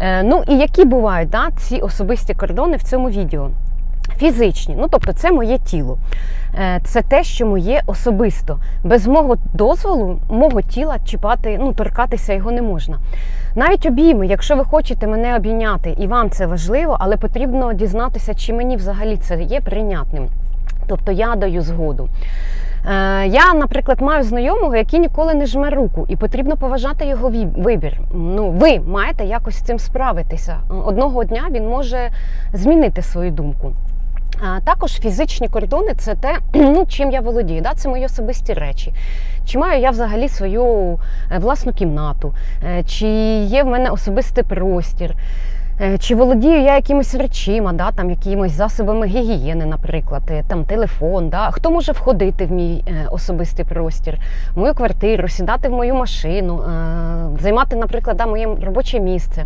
Е, Ну і які бувають да, ці особисті кордони в цьому відео? Фізичні, ну тобто це моє тіло. Е, Це те, що моє особисто. Без мого дозволу, мого тіла чіпати, ну торкатися його не можна. Навіть обійми, якщо ви хочете мене обійняти, і вам це важливо, але потрібно дізнатися, чи мені взагалі це є прийнятним. Тобто я даю згоду. Е, Я, наприклад, маю знайомого, який ніколи не жме руку, і потрібно поважати його вибір. Ну, ви маєте якось з цим справитися. Одного дня він може змінити свою думку. А також фізичні кордони це те, ну, чим я володію. Да? Це мої особисті речі. Чи маю я взагалі свою е, власну кімнату, Е, чи є в мене особистий простір, Е, чи володію я якимись речима, да? там, якимись засобами гігієни, наприклад, е, там, телефон. Да? Хто може входити в мій е, особистий простір, в мою квартиру, сідати в мою машину, е, займати, наприклад, да, моє робоче місце.